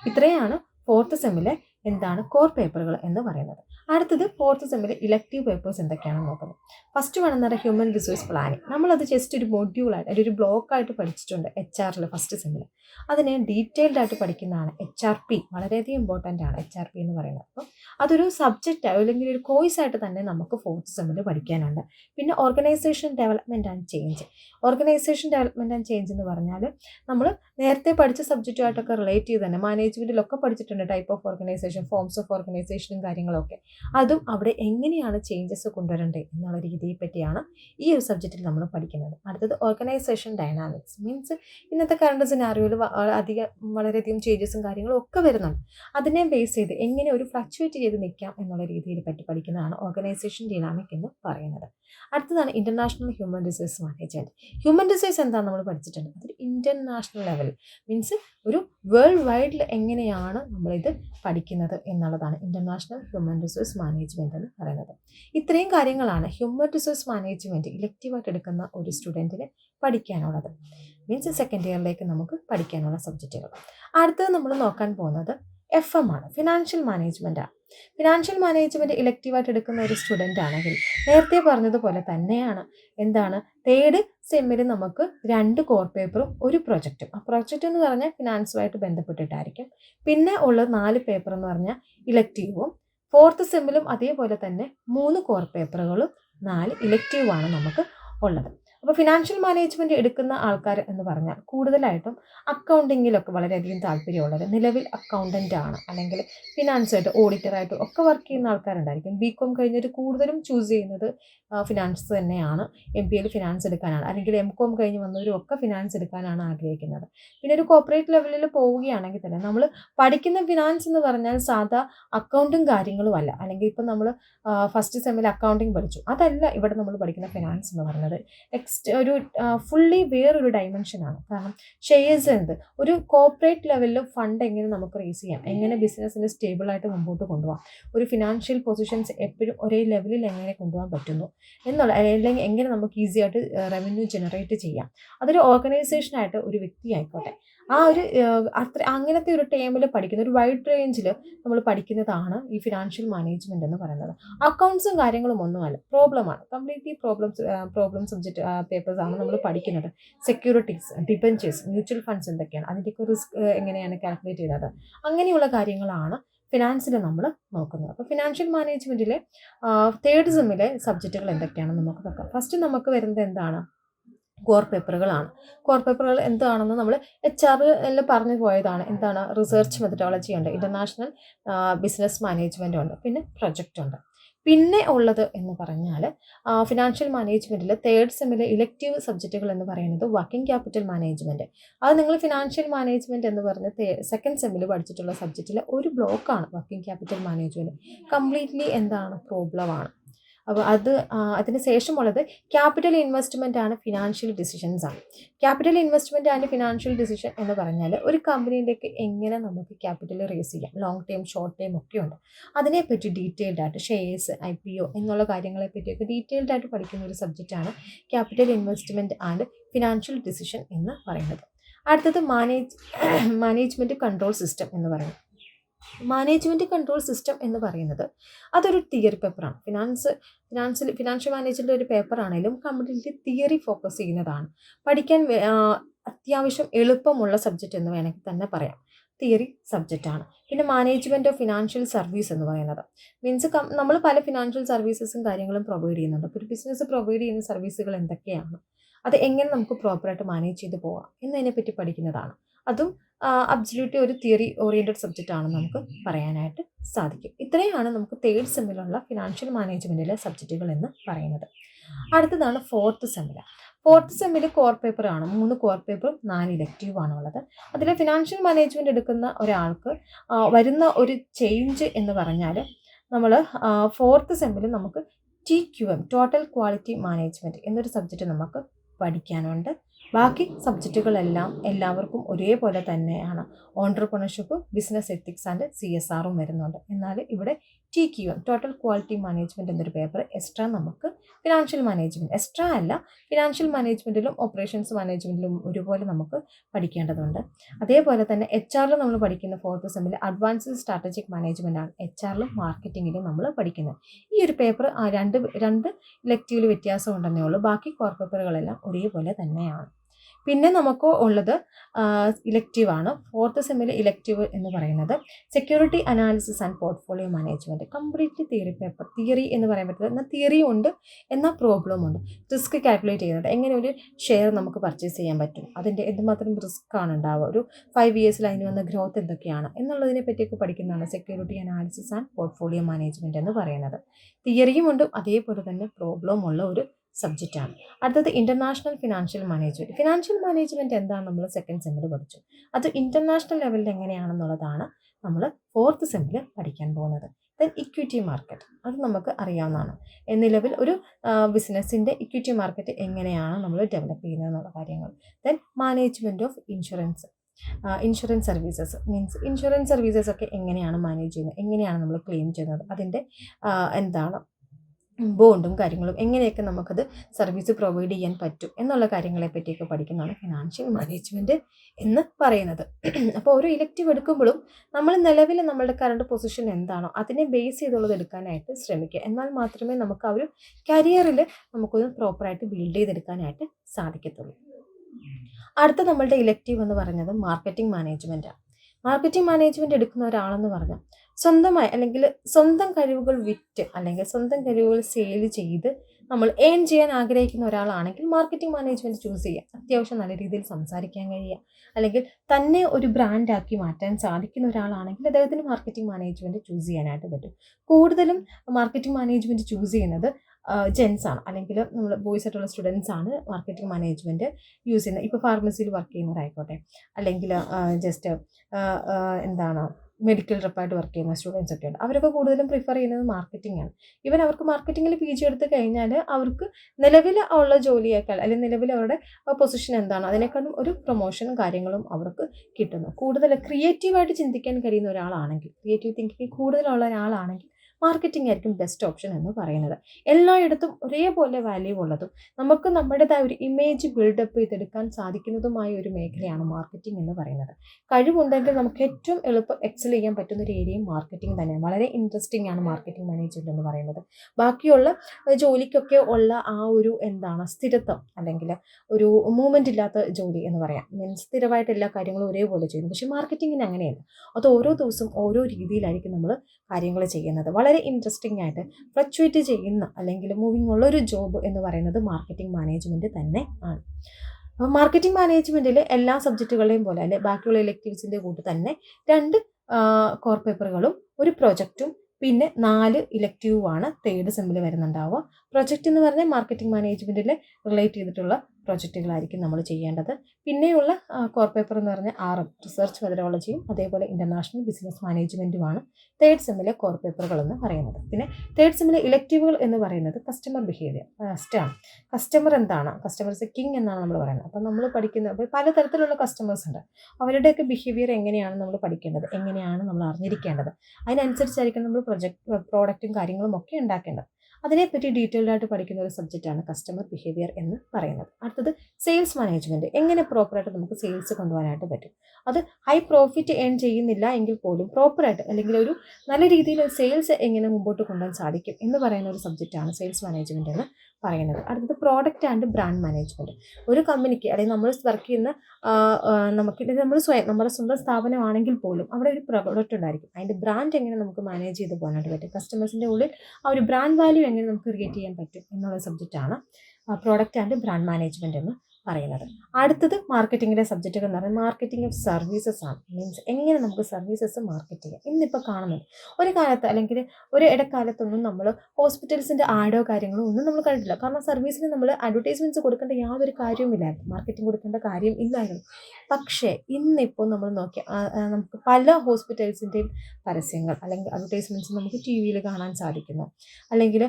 ഇത്രയാണ് ഫോർത്ത് സെമ്മിലെ എന്താണ് കോർ പേപ്പറുകൾ എന്ന് പറയുന്നത്. അടുത്തത് ഫോർത്ത് സെമ്മിലെ ഇലക്റ്റീവ് പേപ്പേഴ്സ് എന്തൊക്കെയാണെന്ന് നോക്കുന്നത് ഫസ്റ്റ് വേണമെന്ന് പറയുന്നത് ഹ്യൂമൻ റിസോഴ്സ് പ്ലാനിങ് നമ്മളത് ജസ്റ്റ് ഒരു മൊഡ്യൂളായിട്ട് അല്ലെങ്കിൽ ഒരു ബ്ലോക്കായിട്ട് പഠിച്ചിട്ടുണ്ട് എച്ച് ആറിൽ ഫസ്റ്റ് സെമ്മിൽ അതിനെ ഡീറ്റെയിൽഡ് ആയിട്ട് പഠിക്കുന്നതാണ് എച്ച് ആർ പി വളരെയധികം ഇമ്പോർട്ടന്റ് ആണ് എച്ച് ആർ പി എന്ന് പറയുന്നത്. അപ്പം അതൊരു സബ്ജക്റ്റ് അല്ലെങ്കിൽ ഒരു കോഴ്സ് ആയിട്ട് തന്നെ നമുക്ക് ഫോർത്ത് സെമ്മിൽ പഠിക്കാനുണ്ട്. പിന്നെ organisation development and change organisation development and change എന്ന് പറഞ്ഞാൽ നമ്മൾ നേരത്തെ പഠിച്ച സബ്ജക്റ്റുമായിട്ടൊക്കെ റിലേറ്റ് ചെയ്ത് തന്നെ മാനേജ്മെന്റിലൊക്കെ പഠിച്ചിട്ടുണ്ട് type of organisation forms of ഓർഗനൈസേഷനും കാര്യങ്ങളൊക്കെ. അതും അവിടെ എങ്ങനെയാണ് ചേഞ്ചസ് കൊണ്ടുവരേണ്ടത് എന്നുള്ള രീതിയെ പറ്റിയാണ് ഈ ഒരു സബ്ജക്റ്റിൽ നമ്മൾ പഠിക്കുന്നത്. അടുത്തത് ഓർഗനൈസേഷൻ ഡൈനാമിക്സ് മീൻസ് ഇന്നത്തെ കറണ്ട് സിനാറിയോയിൽ അധികം വളരെയധികം ചേഞ്ചസും കാര്യങ്ങളും ഒക്കെ വരുന്നുണ്ട്. അതിനെ ബേസ് ചെയ്ത് എങ്ങനെ ഒരു ഫ്ലക്ച്വേറ്റ് ചെയ്ത് നിൽക്കാം എന്നുള്ള രീതിയിൽ പറ്റി പഠിക്കുന്നതാണ് ഓർഗനൈസേഷൻ ഡൈനാമിക് എന്ന് പറയുന്നത്. അടുത്തതാണ് international human resource management human resource എന്താണ് നമ്മൾ പഠിച്ചിട്ടുണ്ട്? അതൊരു ഇന്റർനാഷണൽ ലെവൽ മീൻസ് ഒരു വേൾഡ് വൈഡിൽ എങ്ങനെയാണ് നമ്മളിത് പഠിക്കുന്നത് എന്നുള്ളതാണ് ഇന്റർനാഷണൽ ഹ്യൂമൻ റിസോഴ്സ് മാനേജ്മെന്റ് എന്ന് പറയുന്നത്. ഇത്രയും കാര്യങ്ങളാണ് ഹ്യൂമൻ റിസോഴ്സ് മാനേജ്മെന്റ് ഇലക്റ്റീവായിട്ട് എടുക്കുന്ന ഒരു സ്റ്റുഡന്റിന് പഠിക്കാനുള്ളത്. മീൻസ് സെക്കൻഡ് ഇയറിലേക്ക് നമുക്ക് പഠിക്കാനുള്ള സബ്ജക്റ്റുകൾ അടുത്തത് നമ്മൾ നോക്കാൻ പോകുന്നത് എഫ് എം ആണ്. ഫിനാൻഷ്യൽ മാനേജ്മെന്റ് ആണ് ഫിനാൻഷ്യൽ മാനേജ്മെന്റ് ഇലക്റ്റീവായിട്ട് എടുക്കുന്ന ഒരു സ്റ്റുഡന്റ് ആണെങ്കിൽ നേരത്തെ പറഞ്ഞതുപോലെ തന്നെയാണ് എന്താണ്? തേർഡ് സെമ്മിൽ നമുക്ക് രണ്ട് കോർ പേപ്പറും ഒരു പ്രൊജക്റ്റും ആ പ്രൊജക്റ്റ് എന്ന് പറഞ്ഞാൽ ഫിനാൻസുമായിട്ട് ബന്ധപ്പെട്ടിട്ടായിരിക്കും. പിന്നെ ഉള്ള നാല് പേപ്പർ എന്ന് പറഞ്ഞാൽ ഇലക്റ്റീവും ഫോർത്ത് സെമ്മിലും അതേപോലെ തന്നെ മൂന്ന് കോർ പേപ്പറുകളും നാല് ഇലക്റ്റീവാണ് നമുക്ക് ഉള്ളത്. അപ്പോൾ ഫിനാൻഷ്യൽ മാനേജ്മെന്റ് എടുക്കുന്ന ആൾക്കാർ എന്ന് പറഞ്ഞാൽ കൂടുതലായിട്ടും അക്കൗണ്ടിങ്ങിലൊക്കെ വളരെയധികം താല്പര്യമുള്ളത് നിലവിൽ അക്കൗണ്ടന്റ് ആണ്. അല്ലെങ്കിൽ ഫിനാൻസായിട്ട് ഓഡിറ്ററായിട്ട് ഒക്കെ വർക്ക് ചെയ്യുന്ന ആൾക്കാരുണ്ടായിരിക്കും. ബി കോം കഴിഞ്ഞിട്ട് കൂടുതലും ചൂസ് ചെയ്യുന്നത് ഫിനാൻസ് തന്നെയാണ്. എം പി എൽ ഫിനാൻസ് എടുക്കാനാണ്. അല്ലെങ്കിൽ എം കോം കഴിഞ്ഞ് വന്നവരും ഒക്കെ ഫിനാൻസ് എടുക്കാനാണ് ആഗ്രഹിക്കുന്നത്. പിന്നെ ഒരു കോപ്പറേറ്റ് ലെവലിൽ പോവുകയാണെങ്കിൽ തന്നെ നമ്മൾ പഠിക്കുന്ന ഫിനാൻസ് എന്ന് പറഞ്ഞാൽ സാധാ അക്കൗണ്ടും കാര്യങ്ങളും അല്ല. അല്ലെങ്കിൽ ഇപ്പം നമ്മൾ ഫസ്റ്റ് സെമ്മിൽ അക്കൗണ്ടിങ് പഠിച്ചു. അതല്ല ഇവിടെ നമ്മൾ പഠിക്കുന്ന ഫിനാൻസ് എന്ന് പറയുന്നത് എക്സ്റ്റ് ഒരു ഫുള്ളി വേറൊരു ഡയമെൻഷനാണ് കാരണം ഷെയർസ് എന്ത്? ഒരു കോർപ്പറേറ്റ് ലെവലിൽ ഫണ്ട് എങ്ങനെ നമുക്ക് റേസ് ചെയ്യാം? എങ്ങനെ ബിസിനസ്സിനെ സ്റ്റേബിളായിട്ട് മുമ്പോട്ട് കൊണ്ടുപോകാം? ഒരു ഫിനാൻഷ്യൽ പൊസിഷൻസ് എപ്പോഴും ഒരേ ലെവലിൽ എങ്ങനെ കൊണ്ടുപോകാൻ പറ്റുന്നു? എന്നുള്ള അല്ലെങ്കിൽ എങ്ങനെ നമുക്ക് ഈസി ആയിട്ട് റവന്യൂ ജനറേറ്റ് ചെയ്യാം? അതൊരു ഓർഗനൈസേഷനായിട്ട് ഒരു വ്യക്തി ആയിക്കോട്ടെ. ആ ഒരു അത്ര അങ്ങനത്തെ ഒരു ടൈമിൽ പഠിക്കുന്ന ഒരു വൈഡ് റേഞ്ചിൽ നമ്മൾ പഠിക്കുന്നതാണ് ഈ ഫിനാൻഷ്യൽ മാനേജ്മെന്റ് എന്ന് പറയുന്നത്. അക്കൗണ്ട്സും കാര്യങ്ങളും ഒന്നുമല്ല. പ്രോബ്ലമാണ്. കംപ്ലീറ്റ്ലി പ്രോബ്ലംസ് പ്രോബ്ലം സബ്ജക്റ്റ് പേപ്പേഴ്സാണ് നമ്മൾ പഠിക്കുന്നത്. സെക്യൂരിറ്റീസ് ഡിബഞ്ചേഴ്സ് മ്യൂച്വൽ ഫണ്ട്സ് എന്തൊക്കെയാണ് അതിന്റെയൊക്കെ റിസ്ക് എങ്ങനെയാണ് കാൽക്കുലേറ്റ് ചെയ്തത്. അങ്ങനെയുള്ള കാര്യങ്ങളാണ് ഫിനാൻസിൽ നമ്മൾ നോക്കുന്നത്. അപ്പോൾ ഫിനാൻഷ്യൽ മാനേജ്മെന്റിലെ തേർഡ് സെമ്മിലെ സബ്ജക്റ്റുകൾ എന്തൊക്കെയാണെന്ന് നമുക്ക് നോക്കാം. ഫസ്റ്റ് നമുക്ക് വരുന്നത് എന്താണ്? കോർ പേപ്പറുകളാണ്. കോർ പേപ്പറുകൾ എന്താണെന്ന് നമ്മൾ എച്ച് ആർ എൽ പറഞ്ഞു പോയതാണ്. എന്താണ്? റിസർച്ച് മെത്തഡോളജി ഉണ്ട്. ഇന്റർനാഷണൽ ബിസിനസ് മാനേജ്മെന്റ് ഉണ്ട്. പിന്നെ പ്രൊജക്റ്റ് ഉണ്ട്. പിന്നെ ഉള്ളത് എന്ന് പറഞ്ഞാൽ ഫിനാൻഷ്യൽ മാനേജ്മെന്റിൽ തേർഡ് സെമ്മിലെ ഇലക്റ്റീവ് സബ്ജക്റ്റുകൾ എന്ന് പറയുന്നത് വർക്കിംഗ് ക്യാപിറ്റൽ മാനേജ്മെന്റ് അത് നിങ്ങൾ ഫിനാൻഷ്യൽ മാനേജ്മെന്റ് എന്ന് പറഞ്ഞ സെക്കൻഡ് സെമ്മിൽ പഠിച്ചിട്ടുള്ള സബ്ജക്റ്റിലെ ഒരു ബ്ലോക്കാണ് വർക്കിംഗ് ക്യാപിറ്റൽ മാനേജ്മെന്റ് കംപ്ലീറ്റ്ലി എന്താണ്? പ്രോബ്ലമാണ് അപ്പോൾ അത് അതിന് ശേഷമുള്ളത് ക്യാപിറ്റൽ ഇൻവെസ്റ്റ്മെന്റ് ആണ് ഫിനാൻഷ്യൽ ഡിസിഷൻസ് ആണ്. Capital investment and financial decision എന്ന് പറഞ്ഞാൽ ഒരു കമ്പനിയിലേക്ക് എങ്ങനെ നമുക്ക് ക്യാപിറ്റൽ റേസ് ചെയ്യാം? ലോങ് ടേം ഷോർട്ട് ടേം ഒക്കെ ഉണ്ട്. അതിനെപ്പറ്റി ഡീറ്റെയിൽഡ് ആയിട്ട് ഷെയർസ് ഐ പി ഒ എന്നുള്ള കാര്യങ്ങളെപ്പറ്റിയൊക്കെ ഡീറ്റെയിൽഡ് ആയിട്ട് പഠിക്കുന്ന ഒരു സബ്ജക്റ്റാണ് capital investment and financial decision എന്ന് പറയുന്നത്. അടുത്തത് മാനേജ് മാനേജ്മെന്റ് കൺട്രോൾ സിസ്റ്റം എന്ന് പറയുന്നത്. മാനേജ്മെന്റ് കൺട്രോൾ സിസ്റ്റം എന്ന് പറയുന്നത്. അതൊരു തിയറി പേപ്പറാണ് ഫിനാൻസ് ഫിനാൻസിൽ ഫിനാൻഷ്യൽ മാനേജ്മെന്റ് ഒരു പേപ്പറാണെങ്കിലും കമ്പ്ലീറ്റ്ലി തിയറി ഫോക്കസ് ചെയ്യുന്നതാണ്. പഠിക്കാൻ അത്യാവശ്യം എളുപ്പമുള്ള സബ്ജക്റ്റ് എന്ന് വേണമെങ്കിൽ തന്നെ പറയാം. തിയറി സബ്ജക്റ്റാണ് പിന്നെ മാനേജ്മെന്റ് ഓഫ് ഫിനാൻഷ്യൽ സർവീസ് എന്ന് പറയുന്നത്. മീൻസ് നമ്മൾ പല ഫിനാൻഷ്യൽ സർവീസസും കാര്യങ്ങളും പ്രൊവൈഡ് ചെയ്യുന്നുണ്ട്. അപ്പോൾ ഒരു ബിസിനസ് പ്രൊവൈഡ് ചെയ്യുന്ന സർവീസുകൾ എന്തൊക്കെയാണ്? അത് എങ്ങനെ നമുക്ക് പ്രോപ്പറായിട്ട് മാനേജ് ചെയ്ത് പോകാം? എന്നതിനെപ്പറ്റി പഠിക്കുന്നതാണ്. അതും അബ്സല്യൂട്ട്ലി ഒരു തിയറി ഓറിയന്റഡ് സബ്ജക്റ്റ് ആണെന്ന് നമുക്ക് പറയാനായിട്ട് സാധിക്കും. ഇത്രയാണ് നമുക്ക് തേർഡ് സെമ്മിലുള്ള ഫിനാൻഷ്യൽ മാനേജ്മെന്റിലെ സബ്ജക്റ്റുകൾ എന്ന് പറയുന്നത്. അടുത്തതാണ് ഫോർത്ത് സെമ്മിൽ ഫോർത്ത് സെമ്മിൽ കോർ പേപ്പർ ആണ്. മൂന്ന് കോർ പേപ്പറും നാല് ഇലക്റ്റീവ് ആണ് ഉള്ളത്. അതിൽ ഫിനാൻഷ്യൽ മാനേജ്മെന്റ് എടുക്കുന്ന ഒരാൾക്ക് വരുന്ന ഒരു ചേഞ്ച് എന്ന് പറഞ്ഞാൽ നമ്മൾ ഫോർത്ത് സെമ്മിൽ നമുക്ക് T Q M total quality management എന്നൊരു സബ്ജക്റ്റ് നമുക്ക് പഠിക്കാനുണ്ട്. ബാക്കി സബ്ജക്റ്റുകളെല്ലാം എല്ലാവർക്കും ഒരേപോലെ തന്നെയാണ്. Entrepreneurship business ethics and C S ആറും വരുന്നുണ്ട്. എന്നാൽ ഇവിടെ T Q total quality management എന്നൊരു പേപ്പർ എക്സ്ട്രാ നമുക്ക് ഫിനാൻഷ്യൽ മാനേജ്മെന്റ് എക്സ്ട്രാ അല്ല ഫിനാൻഷ്യൽ മാനേജ്മെന്റിലും ഓപ്പറേഷൻസ് മാനേജ്മെന്റിലും ഒരുപോലെ നമുക്ക് പഠിക്കേണ്ടതുണ്ട്. അതേപോലെ തന്നെ എച്ച് ആറിൽ നമ്മൾ പഠിക്കുന്ന ഫോർത്ത് സെമ്മിൽ അഡ്വാൻസ്ഡ് സ്ട്രാറ്റജിക് മാനേജ്മെന്റ് ആണ് എച്ച് ആറിലും മാർക്കറ്റിങ്ങിലും നമ്മൾ പഠിക്കുന്നത്. ഈ ഒരു പേപ്പർ ആ രണ്ട് രണ്ട് ഇലക്റ്റീവിൽ വ്യത്യാസം ഉണ്ടെന്നേ ഉള്ളൂ. ബാക്കി കോർ പേപ്പറുകളെല്ലാം ഒരേപോലെ തന്നെയാണ്. പിന്നെ നമുക്ക് ഉള്ളത് ഇലക്റ്റീവ് ആണ്. ഫോർത്ത് സെമ്മിൽ ഇലക്റ്റീവ് എന്ന് പറയുന്നത്. Security analysis and portfolio management completely theory paper theory എന്ന് പറയാൻ പറ്റില്ല. എന്നാൽ തിയറിയും ഉണ്ട് എന്നാൽ പ്രോബ്ലം ഉണ്ട്. റിസ്ക് കാൽക്കുലേറ്റ് ചെയ്യുന്നത്. എങ്ങനെ ഒരു ഷെയർ നമുക്ക് പർച്ചേസ് ചെയ്യാൻ പറ്റും? അതിന്റെ എന്തുമാത്രം റിസ്ക് ആണ് ഉണ്ടാവുക? ഒരു ഫൈവ് ഇയേഴ്സിൽ അതിന് വന്ന ഗ്രോത്ത് എന്തൊക്കെയാണ്? എന്നുള്ളതിനെ പറ്റിയൊക്കെ പഠിക്കുന്നതാണ് security analysis and portfolio management എന്ന് പറയുന്നത്. തിയറിയും ഉണ്ട് അതേപോലെ തന്നെ പ്രോബ്ലം ഉള്ള ഒരു സബ്ജക്റ്റാണ്. അടുത്തത് international financial management financial management എന്താണ് നമ്മൾ സെക്കൻഡ് സെമ്മിൽ പഠിച്ചു. അത് ഇന്റർനാഷണൽ ലെവലിൽ എങ്ങനെയാണെന്നുള്ളതാണ് നമ്മൾ ഫോർത്ത് സെമ്മിൽ പഠിക്കാൻ പോകുന്നത്. ദെൻ ഇക്വിറ്റി മാർക്കറ്റ് അത് നമുക്ക് അറിയാവുന്നതാണ്. നിലവിൽ ഒരു ബിസിനസ്സിന്റെ ഇക്വിറ്റി മാർക്കറ്റ് എങ്ങനെയാണ് നമ്മൾ ഡെവലപ്പ് ചെയ്യുന്നത് എന്നുള്ള കാര്യങ്ങൾ. Then management of insurance insurance services means insurance services ഒക്കെ എങ്ങനെയാണ് മാനേജ് ചെയ്യുന്നത്? എങ്ങനെയാണ് നമ്മൾ ക്ലെയിം ചെയ്യുന്നത്? അതിന്റെ എന്താണ് ബോണ്ടും കാര്യങ്ങളും എങ്ങനെയൊക്കെ നമുക്കത് സർവീസ് പ്രൊവൈഡ് ചെയ്യാൻ പറ്റും എന്നുള്ള കാര്യങ്ങളെ പറ്റിയൊക്കെ പഠിക്കുന്നതാണ് ഫിനാൻഷ്യൽ മാനേജ്മെന്റ് എന്ന് പറയുന്നത്. അപ്പോൾ ഓരോ ഇലക്റ്റീവ് എടുക്കുമ്പോഴും നമ്മൾ നിലവിൽ നമ്മളുടെ കറണ്ട് പൊസിഷൻ എന്താണോ അതിനെ ബേസ് ചെയ്തുള്ളത് എടുക്കാനായിട്ട് ശ്രമിക്കുക. എന്നാൽ മാത്രമേ നമുക്ക് ആ ഒരു കരിയറിൽ നമുക്കൊന്ന് പ്രോപ്പറായിട്ട് ബിൽഡ് ചെയ്തെടുക്കാനായിട്ട് സാധിക്കത്തുള്ളൂ. അടുത്ത നമ്മളുടെ ഇലക്റ്റീവ് എന്ന് പറയുന്നത് മാർക്കറ്റിംഗ് മാനേജ്മെന്റാണ് മാർക്കറ്റിംഗ് മാനേജ്മെന്റ് എടുക്കുന്ന ഒരാളെന്ന് പറഞ്ഞാൽ സ്വന്തമായി അല്ലെങ്കിൽ സ്വന്തം കഴിവുകൾ വിറ്റ് അല്ലെങ്കിൽ സ്വന്തം കഴിവുകൾ സെയിൽ ചെയ്ത് നമ്മൾ ഏൺ ചെയ്യാൻ ആഗ്രഹിക്കുന്ന ഒരാളാണെങ്കിൽ മാർക്കറ്റിംഗ് മാനേജ്മെന്റ് ചൂസ് ചെയ്യുക. അത്യാവശ്യം നല്ല രീതിയിൽ സംസാരിക്കാൻ കഴിയുക. അല്ലെങ്കിൽ തന്നെ ഒരു ബ്രാൻഡാക്കി മാറ്റാൻ സാധിക്കുന്ന ഒരാളാണെങ്കിൽ അദ്ദേഹത്തിന് മാർക്കറ്റിംഗ് മാനേജ്മെന്റ് ചൂസ് ചെയ്യാനായിട്ട് പറ്റും. കൂടുതലും മാർക്കറ്റിംഗ് മാനേജ്മെന്റ് ചൂസ് ചെയ്യുന്നത് ജെൻസ് ആണ്. അല്ലെങ്കിൽ നമ്മൾ ബോയ്സ് ആയിട്ടുള്ള സ്റ്റുഡൻസ് ആണ് മാർക്കറ്റിംഗ് മാനേജ്മെന്റ് യൂസ് ചെയ്യുന്നത്. ഇപ്പോൾ ഫാർമസിയിൽ വർക്ക് ചെയ്യുന്നവരായിക്കോട്ടെ. അല്ലെങ്കിൽ ജസ്റ്റ് എന്താണ് മെഡിക്കൽ റെപ്പായിട്ട് വർക്ക് ചെയ്യുന്ന സ്റ്റുഡൻസ് ഒക്കെ ഉണ്ട്. അവരൊക്കെ കൂടുതലും പ്രിഫർ ചെയ്യുന്നത് മാർക്കറ്റിംഗ് ആണ്. ഇവൻ അവർക്ക് മാർക്കറ്റിങ്ങിൽ പി ജി എടുത്ത് കഴിഞ്ഞാൽ അവർക്ക് നിലവിൽ ഉള്ള ജോലിയേക്കാൾ അല്ലെങ്കിൽ നിലവിൽ അവരുടെ പൊസിഷൻ എന്താണ് അതിനേക്കാളും ഒരു പ്രൊമോഷനും കാര്യങ്ങളും അവർക്ക് കിട്ടുന്നു. കൂടുതൽ ക്രിയേറ്റീവായിട്ട് ചിന്തിക്കാൻ കഴിയുന്ന ഒരാളാണെങ്കിൽ ക്രിയേറ്റീവ് തിങ്കിങ് കൂടുതലുള്ള ഒരാളാണെങ്കിൽ മാർക്കറ്റിംഗ് ആയിരിക്കും ബെസ്റ്റ് ഓപ്ഷൻ എന്ന് പറയുന്നത്. എല്ലായിടത്തും ഒരേപോലെ വാല്യൂ ഉള്ളതും നമുക്ക് നമ്മുടേതായ ഒരു ഇമേജ് ബിൽഡപ്പ് ചെയ്തെടുക്കാൻ സാധിക്കുന്നതുമായ ഒരു മേഖലയാണ് മാർക്കറ്റിംഗ് എന്ന് പറയുന്നത്. കഴിവുണ്ടെങ്കിൽ നമുക്ക് ഏറ്റവും എളുപ്പം എക്സൽ ചെയ്യാൻ പറ്റുന്ന ഒരു ഏരിയയും മാർക്കറ്റിംഗ് തന്നെയാണ്. വളരെ ഇൻട്രസ്റ്റിംഗ് ആണ് മാർക്കറ്റിംഗ് മാനേജ്മെന്റ് എന്ന് പറയുന്നത്. ബാക്കിയുള്ള ജോലിക്കൊക്കെ ഉള്ള ആ ഒരു എന്താണ് സ്ഥിരത്വം അല്ലെങ്കിൽ ഒരു മൂവ്മെന്റ് ഇല്ലാത്ത ജോലി എന്ന് പറയാം. മീൻസ് സ്ഥിരമായിട്ട് എല്ലാ കാര്യങ്ങളും ഒരേപോലെ ചെയ്യുന്നു. പക്ഷേ മാർക്കറ്റിങ്ങിന് അങ്ങനെയല്ല. അത് ഓരോ ദിവസവും ഓരോ രീതിയിലായിരിക്കും നമ്മൾ കാര്യങ്ങൾ ചെയ്യുന്നത്. വളരെ ഇൻട്രസ്റ്റിംഗ് ആയിട്ട് ഫ്ലക്ച്വേറ്റ് ചെയ്യുന്ന അല്ലെങ്കിൽ മൂവിങ് ഉള്ള ഒരു ജോബ് എന്ന് പറയുന്നത് മാർക്കറ്റിംഗ് മാനേജ്മെന്റ് തന്നെ ആണ്. അപ്പോൾ മാർക്കറ്റിംഗ് മാനേജ്മെന്റിൽ എല്ലാ സബ്ജക്റ്റുകളെയും പോലെ അല്ലെ ബാക്കിയുള്ള ഇലക്റ്റീവ്സിന്റെ കൂട്ട് തന്നെ രണ്ട് കോർ പേപ്പറുകളും ഒരു പ്രൊജക്റ്റും പിന്നെ നാല് ഇലക്റ്റീവുമാണ് തേർഡ് സെമ്മിൽ വരുന്നുണ്ടാവുക. പ്രൊജക്റ്റ് എന്ന് പറഞ്ഞാൽ മാർക്കറ്റിംഗ് മാനേജ്മെന്റിൽ റിലേറ്റ് ചെയ്തിട്ടുള്ള പ്രൊജക്റ്റുകളായിരിക്കും നമ്മൾ ചെയ്യേണ്ടത്. പിന്നെയുള്ള കോർ പേപ്പർ എന്ന് പറഞ്ഞാൽ എം റിസർച്ച് മെത്തഡോളജിയും അതേപോലെ ഇന്റർനാഷണൽ ബിസിനസ് മാനേജ്മെന്റുമാണ് തേർഡ് സെമ്മിലെ കോർ പേപ്പറുകൾ എന്ന് പറയുന്നത്. പിന്നെ തേർഡ് സെമ്മിലെ ഇലക്റ്റീവുകൾ എന്ന് പറയുന്നത് കസ്റ്റമർ ബിഹേവിയർ ഫസ്റ്റാണ് കസ്റ്റമർ എന്താണ്? കസ്റ്റമേഴ്സ് കിങ് എന്നാണ് നമ്മൾ പറയുന്നത്. അപ്പം നമ്മൾ പഠിക്കുന്ന പലതരത്തിലുള്ള കസ്റ്റമേഴ്സ് ഉണ്ട്. അവരുടെയൊക്കെ ബിഹേവിയർ എങ്ങനെയാണ് നമ്മൾ പഠിക്കേണ്ടത്? എങ്ങനെയാണ് നമ്മൾ അറിഞ്ഞിരിക്കേണ്ടത്? അതിനനുസരിച്ചായിരിക്കും നമ്മൾ പ്രൊജക്ട് പ്രോഡക്റ്റും കാര്യങ്ങളും ഒക്കെ ഉണ്ടാക്കേണ്ടത്. അതിനെപ്പറ്റി ഡീറ്റെയിൽഡ് ആയിട്ട് പഠിക്കുന്ന ഒരു സബ്ജക്റ്റാണ് കസ്റ്റമർ ബിഹേവിയർ എന്ന് പറയുന്നത്. അടുത്തത് സെയിൽസ് മാനേജ്മെന്റ് എങ്ങനെ പ്രോപ്പറായിട്ട് നമുക്ക് സെയിൽസ് കൊണ്ടുപോകാനായിട്ട് പറ്റും? അത് ഹൈ പ്രോഫിറ്റ് ഏൺ ചെയ്യുന്നില്ല എങ്കിൽ പോലും പ്രോപ്പറായിട്ട് അല്ലെങ്കിൽ ഒരു നല്ല രീതിയിൽ സെയിൽസ് എങ്ങനെ മുമ്പോട്ട് കൊണ്ടുപോകാൻ സാധിക്കും എന്ന് പറയുന്ന ഒരു സബ്ജക്റ്റാണ് സെയിൽസ് മാനേജ്മെന്റ് എന്ന് പറയുന്നത്. അടുത്തത് പ്രോഡക്റ്റ് ആൻഡ് ബ്രാൻഡ് മാനേജ്മെന്റ് ഒരു കമ്പനിക്ക് അല്ലെങ്കിൽ നമ്മൾ വർക്ക് ചെയ്യുന്ന നമുക്ക് നമ്മൾ സ്വയം നമ്മുടെ സ്വന്തം സ്ഥാപനമാണെങ്കിൽ പോലും അവിടെ ഒരു പ്രോഡക്റ്റ് ഉണ്ടായിരിക്കും. അതിന്റെ ബ്രാൻഡ് എങ്ങനെ നമുക്ക് മാനേജ് ചെയ്ത് പോകാനായിട്ട് പറ്റും? കസ്റ്റമേഴ്സിന്റെ ഉള്ളിൽ ആ ഒരു ബ്രാൻഡ് വാല്യൂ എങ്ങനെ നമുക്ക് ക്രിയേറ്റ് ചെയ്യാൻ പറ്റും എന്നുള്ള സബ്ജക്റ്റാണ് പ്രോഡക്റ്റ് ആൻഡ് ബ്രാൻഡ് മാനേജ്മെന്റ് എന്ന്. പറയുന്നത്. അടുത്തത് മാർക്കറ്റിങ്ങിന്റെ സബ്ജക്റ്റുകൾ എന്ന് പറയുന്നത് മാർക്കറ്റിംഗ് ഓഫ് സർവീസസ് ആണ്. മീൻസ് എങ്ങനെ നമുക്ക് സർവീസസ് മാർക്കറ്റ് ചെയ്യാം. ഇന്നിപ്പോൾ കാണുന്നത് ഒരു കാലത്ത് അല്ലെങ്കിൽ ഒരു ഇടക്കാലത്തൊന്നും നമ്മൾ ഹോസ്പിറ്റൽസിന്റെ ആഡോ കാര്യങ്ങളോ ഒന്നും നമ്മൾ കണ്ടിട്ടില്ല. കാരണം സർവീസിന് നമ്മൾ അഡ്വർടൈസ്മെന്റ്സ് കൊടുക്കേണ്ട യാതൊരു കാര്യവുമില്ലായിരുന്നു മാർക്കറ്റിംഗ് കൊടുക്കേണ്ട കാര്യം ഇല്ലായിരുന്നു പക്ഷേ ഇന്നിപ്പോൾ നമ്മൾ നോക്കിയാൽ നമുക്ക് പല ഹോസ്പിറ്റൽസിന്റെയും പരസ്യങ്ങൾ അല്ലെങ്കിൽ അഡ്വർടൈസ്മെന്റ്സ് നമുക്ക് ടി വിയിൽ കാണാൻ സാധിക്കുന്നു. അല്ലെങ്കിൽ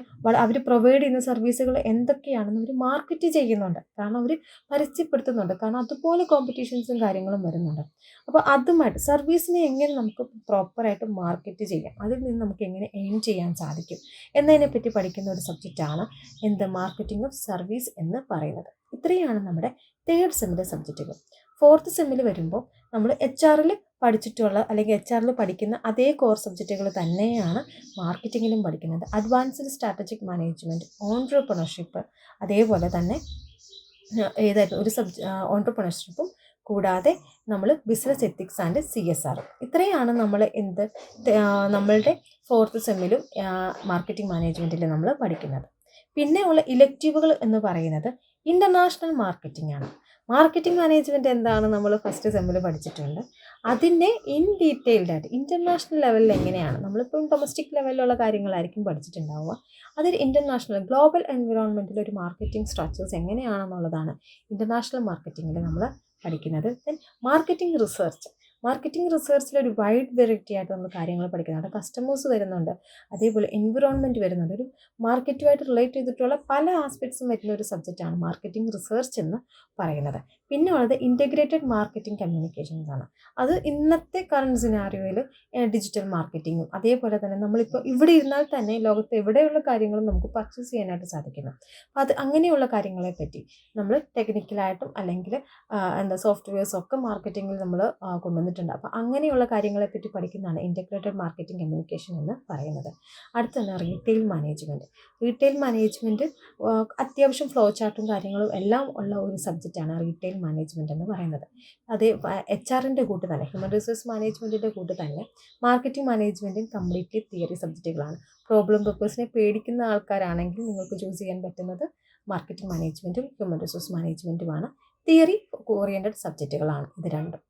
അവർ പ്രൊവൈഡ് ചെയ്യുന്ന സർവീസുകൾ എന്തൊക്കെയാണെന്ന് അവർ മാർക്കറ്റ് ചെയ്യുന്നുണ്ട്. കാരണം അവർ പരസ്യപ്പെടുത്തുന്നുണ്ട്. കാരണം അതുപോലെ കോമ്പറ്റീഷൻസും കാര്യങ്ങളും വരുന്നുണ്ട്. അപ്പോൾ അതുമായിട്ട് സർവീസിനെ എങ്ങനെ നമുക്ക് പ്രോപ്പറായിട്ട് മാർക്കറ്റ് ചെയ്യാം? അതിൽ നിന്ന് നമുക്ക് എങ്ങനെ എയിം ചെയ്യാൻ സാധിക്കും? എന്നതിനെപ്പറ്റി പഠിക്കുന്ന ഒരു സബ്ജക്റ്റാണ് എന്ത് മാർക്കറ്റിംഗ് ഓഫ് സർവീസ് എന്ന് പറയുന്നത്. ഇത്രയാണ് നമ്മുടെ തേർഡ് സെമ്മിലെ സബ്ജക്റ്റുകൾ ഫോർത്ത് സെമ്മിൽ വരുമ്പോൾ നമ്മൾ എച്ച് ആറിൽ പഠിച്ചിട്ടുള്ള അല്ലെങ്കിൽ എച്ച് ആറിൽ പഠിക്കുന്ന അതേ കോർ സബ്ജക്റ്റുകൾ തന്നെയാണ് മാർക്കറ്റിങ്ങിലും പഠിക്കുന്നത്. അഡ്വാൻസ്ഡ് സ്ട്രാറ്റജിക് മാനേജ്മെന്റ് ഓൺട്രപ്രണർഷിപ്പ് അതേപോലെ തന്നെ ഏതായിരുന്നു? ഒരു സബ്ജ ഓൺട്രപ്രണർഷിപ്പും കൂടാതെ നമ്മൾ business ethics and C S R ഇത്രയാണ് നമ്മൾ എന്ത് നമ്മളുടെ ഫോർത്ത് സെമ്മിലും മാർക്കറ്റിംഗ് മാനേജ്മെന്റിൽ നമ്മൾ പഠിക്കുന്നത്. പിന്നെ ഉള്ള ഇലക്റ്റീവുകൾ എന്ന് പറയുന്നത് ഇന്റർനാഷണൽ മാർക്കറ്റിംഗ് ആണ്. മാർക്കറ്റിംഗ് മാനേജ്മെന്റ് എന്താണ് നമ്മൾ ഫസ്റ്റ് സെമ്മിൽ പഠിച്ചിട്ടുണ്ട് അതിന്റെ ഇൻ ഡീറ്റെയിൽഡ് ആയിട്ട് ഇന്റർനാഷണൽ ലെവലിൽ എങ്ങനെയാണ്? നമ്മളിപ്പം ഡൊമസ്റ്റിക് ലെവലിലുള്ള കാര്യങ്ങളായിരിക്കും പഠിച്ചിട്ടുണ്ടാവുക. അതിൽ ഇന്റർനാഷണൽ ഗ്ലോബൽ എൻവിറോൺമെന്റിൽ ഒരു മാർക്കറ്റിംഗ് സ്ട്രക്ചേഴ്സ് എങ്ങനെയാണെന്നുള്ളതാണ് ഇന്റർനാഷണൽ മാർക്കറ്റിങ്ങിൽ നമ്മൾ പഠിക്കുന്നത്. ദെൻ മാർക്കറ്റിംഗ് റിസർച്ച് മാർക്കറ്റിംഗ് റിസർച്ചിൽ ഒരു വൈഡ് വെറൈറ്റി ആയിട്ട് നമ്മൾ കാര്യങ്ങൾ പഠിക്കുന്നത്. അവിടെ കസ്റ്റമേഴ്സ് വരുന്നുണ്ട്. അതേപോലെ എൻവിറോൺമെന്റ് വരുന്നുണ്ട്. ഒരു മാർക്കറ്റുമായിട്ട് റിലേറ്റ് ചെയ്തിട്ടുള്ള പല ആസ്പെക്ട്സും വരുന്ന ഒരു സബ്ജക്റ്റാണ് മാർക്കറ്റിംഗ് റിസർച്ച് എന്ന് പറയുന്നത്. പിന്നെ ഉള്ളത് ഇന്റഗ്രേറ്റഡ് മാർക്കറ്റിംഗ് കമ്മ്യൂണിക്കേഷൻസ് ആണ്. അത് ഇന്നത്തെ കറണ്ട് സിനാറിയോയിൽ ഡിജിറ്റൽ മാർക്കറ്റിങ്ങും അതേപോലെ തന്നെ നമ്മളിപ്പോൾ ഇവിടെ ഇരുന്നാൽ തന്നെ ലോകത്ത് എവിടെയുള്ള കാര്യങ്ങളും നമുക്ക് പർച്ചേസ് ചെയ്യാനായിട്ട് സാധിക്കുന്നു. അത് അങ്ങനെയുള്ള കാര്യങ്ങളെ പറ്റി നമ്മൾ ടെക്നിക്കലായിട്ടും അല്ലെങ്കിൽ എന്താ സോഫ്റ്റ്വെയർസും ഒക്കെ മാർക്കറ്റിങ്ങിൽ നമ്മൾ കൊണ്ടുവന്നിട്ടുണ്ട് അപ്പോൾ അങ്ങനെയുള്ള കാര്യങ്ങളെ പറ്റി പഠിക്കുന്നതാണ് ഇന്റഗ്രേറ്റഡ് മാർക്കറ്റിംഗ് കമ്മ്യൂണിക്കേഷൻ എന്ന് പറയുന്നത്. അടുത്തതാണ് റീറ്റെയിൽ മാനേജ്മെന്റ് റീറ്റെയിൽ മാനേജ്മെന്റ് അത്യാവശ്യം ഫ്ലോ ചാർട്ടും കാര്യങ്ങളും എല്ലാം ഉള്ള ഒരു സബ്ജക്റ്റാണ് റീറ്റെയിൽ മാനേജ്മെന്റ് എന്ന് പറയുന്നത്. അതേ എച്ച് ആറിന്റെ കൂട്ട് തന്നെ ഹ്യൂമൻ റിസോഴ്സ് മാനേജ്മെന്റിന്റെ കൂട്ട് തന്നെ മാർക്കറ്റിംഗ് മാനേജ്മെന്റും കംപ്ലീറ്റ്ലി തിയറി സബ്ജക്റ്റുകളാണ് പ്രോബ്ലം പേപ്പേഴ്സിനെ പേടിക്കുന്ന ആൾക്കാരാണെങ്കിൽ നിങ്ങൾക്ക് ചൂസ് ചെയ്യാൻ പറ്റുന്നത് മാർക്കറ്റിംഗ് മാനേജ്മെന്റും ഹ്യൂമൻ റിസോഴ്സ് മാനേജ്മെന്റുമാണ് തിയറി ഓറിയന്റഡ് സബ്ജക്റ്റുകളാണ് ഇത് രണ്ടും.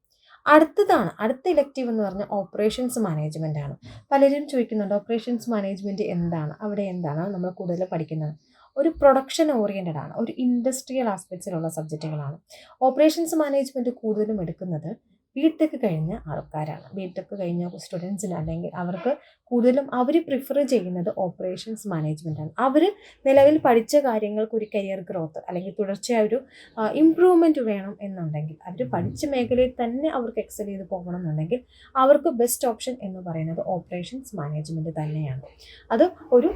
അടുത്തതാണ് അടുത്ത ഇലക്റ്റീവ് എന്ന് പറഞ്ഞാൽ ഓപ്പറേഷൻസ് മാനേജ്മെന്റ് ആണ്. പലരും ചോദിക്കുന്നുണ്ട് ഓപ്പറേഷൻസ് മാനേജ്മെന്റ് എന്താണ്? അവിടെ എന്താണ്? നമ്മൾ കൂടുതൽ പഠിക്കുന്നത്. ഒരു പ്രൊഡക്ഷൻ ഓറിയന്റഡ് ആണ് ഒരു ഇൻഡസ്ട്രിയൽ ആസ്പെക്ട്സിലുള്ള സബ്ജക്റ്റുകളാണ് ഓപ്പറേഷൻസ് മാനേജ്മെന്റ് കൂടുതലും എടുക്കുന്നത് ബിടെക് കഴിഞ്ഞ ആൾക്കാരാണ്. ബിടെക് കഴിഞ്ഞ സ്റ്റുഡൻസിന് അല്ലെങ്കിൽ അവർക്ക് കൂടുതലും അവർ പ്രിഫർ ചെയ്യുന്നത് ഓപ്പറേഷൻസ് മാനേജ്മെന്റ് ആണ്. അവർ നിലവിൽ പഠിച്ച കാര്യങ്ങൾക്ക് ഒരു കരിയർ ഗ്രോത്ത് അല്ലെങ്കിൽ തുടർച്ചയായ ഒരു ഇമ്പ്രൂവ്മെന്റ് വേണം എന്നുണ്ടെങ്കിൽ അവർ പഠിച്ച മേഖലയിൽ തന്നെ അവർക്ക് എക്സൽ ചെയ്ത് പോകണം എന്നുണ്ടെങ്കിൽ അവർക്ക് ബെസ്റ്റ് ഓപ്ഷൻ എന്ന് പറയുന്നത് ഓപ്പറേഷൻസ് മാനേജ്മെന്റ് തന്നെയാണ്. അത് ഒരു